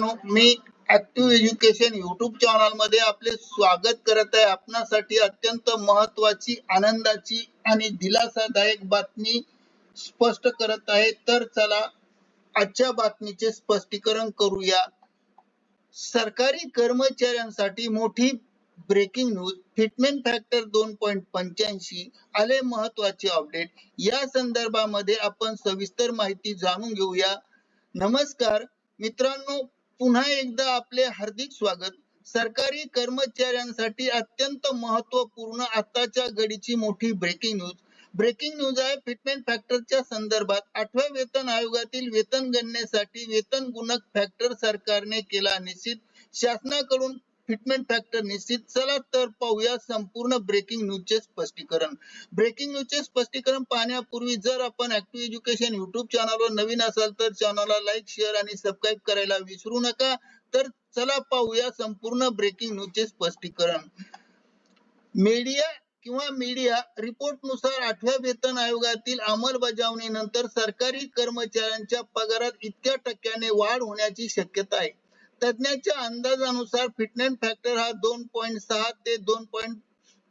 मी active education YouTube चॅनलमध्ये आपले स्वागत करत आहे. आपणासाठी अत्यंत महत्वाची आनंदाची आणि दिलासादायक बातमी स्पष्ट करत आहे. तर चला आजच्या बातमीचे स्पष्टीकरण करूया. सरकारी कर्मचाऱ्यांसाठी मोठी ब्रेकिंग न्यूज फिटमेंट फॅक्टर दोन पॉईंट पंच्याऐंशी आले महत्त्वाचे अपडेट या संदर्भामध्ये आपण सविस्तर माहिती जाणून घेऊया. नमस्कार. मित्रांनो पुन्हा एकदा आपले हार्दिक स्वागत. सरकारी कर्मचाऱ्यांसाठी अत्यंत महत्त्वपूर्ण आताच्या घडीची मोठी ब्रेकिंग न्यूज ब्रेकिंग न्यूज आहे फिटमेंट फॅक्टरच्या संदर्भात. आठव्या वेतन आयोगातील वेतन गणनेसाठी वेतन गुणक फॅक्टर सरकारने केला निश्चित. शासनाकडून फिटमेंट फॅक्टर निश्चित. चला तर पाहूया संपूर्ण ब्रेकिंग न्यूजचे स्पष्टीकरण. ब्रेकिंग न्यूजचे स्पष्टीकरण पाहण्यापूर्वी जर आपण ऍक्टिव्ह एज्युकेशन युट्यूब चॅनलवर नवीन असाल तर चॅनलला लाईक शेअर आणि सबस्क्राईब करायला विसरू नका. तर चला पाहूया संपूर्ण ब्रेकिंग न्यूजचे स्पष्टीकरण. मीडिया किंवा मीडिया रिपोर्टनुसार आठव्या वेतन आयोगातील अंमलबजावणीनंतर सरकारी कर्मचाऱ्यांच्या पगारात इतक्या टक्क्याने वाढ होण्याची शक्यता आहे. तज्ञाच्या अंदाजानुसार फिटनेस फॅक्टर हा दोन पॉईंट सहा ते दोन पॉईंट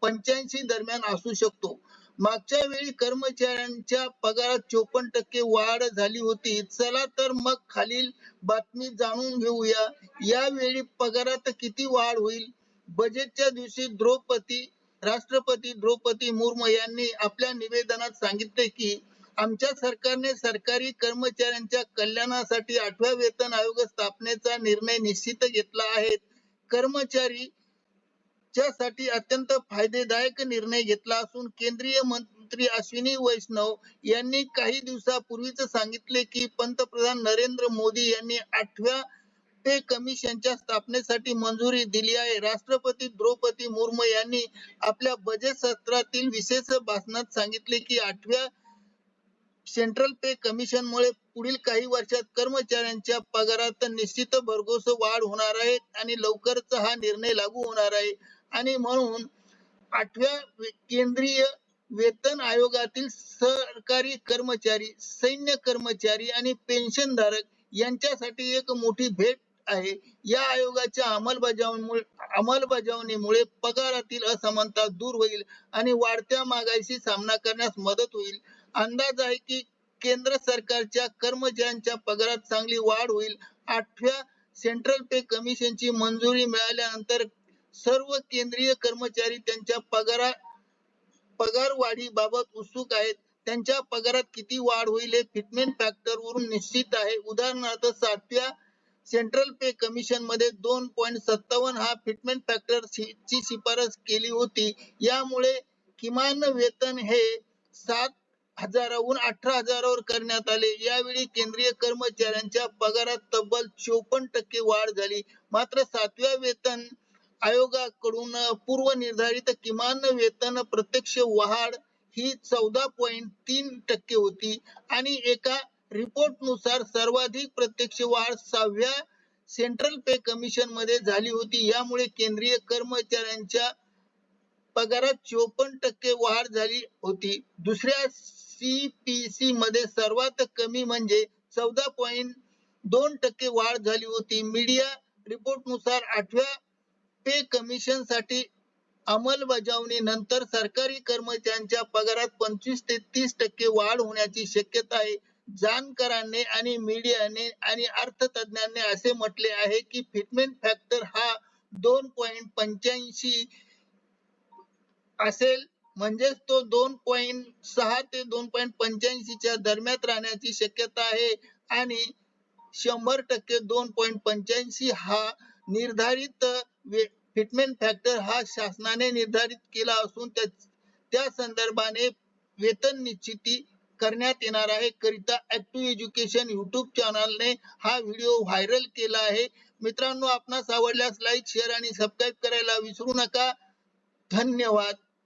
पंच्याऐंशी दरम्यान असू शकतो. मागच्या वेळी कर्मचाऱ्यांच्या पगारात चोपन्न टक्के वाढ झाली होती. चला तर मग खालील बातमी जाणून घेऊया. यावेळी पगारात किती वाढ होईल? बजेटच्या दिवशी द्रौपदी राष्ट्रपती द्रौपदी मुर्मू यांनी आपल्या निवेदनात सांगितले की आमच्या सरकारने सरकारी कर्मचाऱ्यांच्या कल्याणासाठी आठव्या वेतन आयोग स्थापनेचा निर्णय निश्चित घेतला आहे. कर्मचारी साठी अत्यंत फायदेदायक निर्णय घेतला असून केंद्रीय मंत्री अश्विनी वैष्णव यांनी काही दिवसापूर्वीच सांगितले की पंतप्रधान नरेंद्र मोदी यांनी आठव्या पे कमिशनच्या स्थापनेसाठी मंजुरी दिली आहे. राष्ट्रपती द्रौपदी मुर्मू यांनी आपल्या बजेट सत्रातील विशेष भाषणात सांगितले की आठव्या सेंट्रल पे कमिशन मुळे पुढील काही वर्षात कर्मचाऱ्यांच्या पगारात निश्चित भरघोस वाढ होणार आहे आणि लवकरच हा निर्णय लागू होणार आहे. आणि म्हणून आठव्या केंद्रीय वेतन आयोगातील सरकारी कर्मचारी सैन्य कर्मचारी आणि पेन्शन धारक यांच्यासाठी एक मोठी भेट आहे. या आयोगाच्या अंमलबजावणीमुळे अंमलबजावणीमुळे पगारातील असमानता दूर होईल आणि वाढत्या महागाईशी सामना करण्यास मदत होईल. अंदाज आहे की केंद्र सरकारच्या कर्मचाऱ्यांच्या पगारात चांगली वाढ होईल. आठव्या सेंट्रल पे कमिशनची मंजुरी मिळाल्यानंतर सर्व केंद्रीय कर्मचारी त्यांच्या पगारा पगार वाढीबाबत उत्सुक आहेत. त्यांच्या पगारात किती वाढ होईल हे फिटमेंट फॅक्टर वरून निश्चित आहे. उदाहरणार्थ सातव्या सेंट्रल पे कमिशनमध्ये दोन पॉईंट सत्तावन्न हा फिटमेंट फॅक्टर ची शिफारस केली होती. यामुळे किमान वेतन हे सात हजाराहून अठरा हजारावर करण्यात आले. यावेळी केंद्रीय कर्मचाऱ्यांच्या पगारात तब्बल चोपन्न टक्के वाढ झाली. मात्र सातव्या वेतन आयोगाकडून पूर्व निर्धारित किमान वेतन प्रत्यक्ष वाढ ही चौदा पॉईंट तीन टक्के होती आणि एका रिपोर्टनुसार सर्वाधिक प्रत्यक्ष वाढ सहाव्या सेंट्रल पे कमिशनमध्ये झाली होती. यामुळे केंद्रीय कर्मचाऱ्यांच्या पगारात चोपन्न टक्के वाढ झाली होती. दुसऱ्या सीपीसी मध्ये सर्वात कमी म्हणजे चौदा पॉईंट दोन टक्के वाढ झाली होती. मीडिया रिपोर्टनुसार आठव्या पे कमिशनसाठी अंमलबजावणी नंतर सरकारी कर्मचाऱ्यांच्या पगारात पंचवीस ते तीस टक्के वाढ होण्याची शक्यता आहे. जाणकारांनी आणि मीडियाने आणि अर्थतज्ञांनी असे म्हटले आहे की फिटमेंट फॅक्टर हा दोन पॉईंट पंच्याऐंशी असेल. म्हणजेच तो दोन पॉईंट सहा ते दोन पॉईंट पंच्याऐंशीच्या दरम्यान राहण्याची शक्यता आहे. आणि शंभर टक्के दोन पॉईंट पंच्याऐंशी हा निर्धारित फिटमेंट फॅक्टर हा शासनाने निर्धारित केला असून त्या संदर्भाने वेतन निश्चिती करण्यात येणार आहे. करिता ऍक्टिव्ह एज्युकेशन युट्यूब चॅनलने हा व्हिडिओ व्हायरल केला आहे. मित्रांनो आपणास आवडल्यास लाईक शेअर आणि सबस्क्राईब करायला विसरू नका. धन्यवाद.